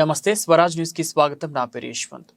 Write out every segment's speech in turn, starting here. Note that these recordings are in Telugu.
నమస్తే స్వరాజ్ న్యూస్కి స్వాగతం. నా పేరు యశ్వంత్.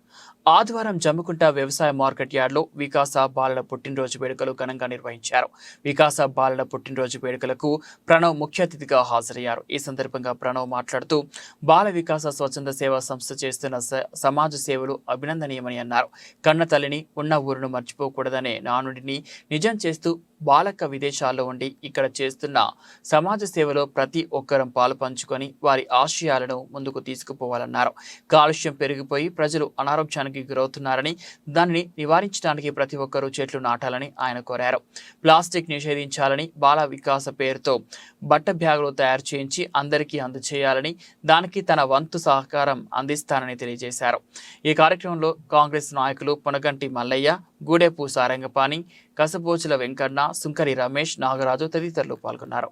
ఆదివారం జమ్ముకుంట వ్యవసాయ మార్కెట్ యార్డ్లో వికాస బాలల పుట్టినరోజు వేడుకలు ఘనంగా నిర్వహించారు. వికాస బాలల పుట్టినరోజు వేడుకలకు ప్రణవ్ ముఖ్య అతిథిగా హాజరయ్యారు. ఈ సందర్భంగా ప్రణవ్ మాట్లాడుతూ బాల వికాస స్వచ్ఛంద సేవా సంస్థ చేస్తున్న స- సమాజ సేవలు అభినందనీయమని అన్నారు. కన్న తల్లిని ఉన్న ఊరును మర్చిపోకూడదనే నానుడిని నిజం చేస్తూ బాలక విదేశాల్లో ఉండి ఇక్కడ చేస్తున్న సమాజ సేవలో ప్రతి ఒక్కరం పాలు పంచుకొని వారి ఆశయాలను ముందుకు తీసుకుపోవాలన్నారు. కాలుష్యం పెరిగిపోయి ప్రజలు అనారోగ్యానికి గురవుతున్నారని దానిని నివారించడానికి ప్రతి ఒక్కరూ చెట్లు నాటాలని ఆయన కోరారు. ప్లాస్టిక్ నిషేధించాలని బాల వికాస పేరుతో బట్ట బ్యాగులు తయారు చేయించి అందరికీ అందజేయాలని దానికి తన వంతు సహకారం అందిస్తానని తెలియజేశారు. ఈ కార్యక్రమంలో కాంగ్రెస్ నాయకులు పొనగంటి మల్లయ్య గూడెపు సారంగపాణి కసపోచుల వెంకన్న సుంకరి రమేష్ నాగరాజు తదితరులు పాల్గొన్నారు.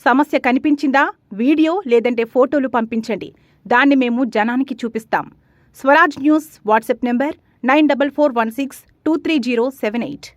సమస్య కనిపించిందా? వీడియో లేదంటే ఫోటోలు పంపించండి. దాన్ని మేము జనానికి చూపిస్తాం. Swaraj news WhatsApp number nine double four one six two three zero seven eight.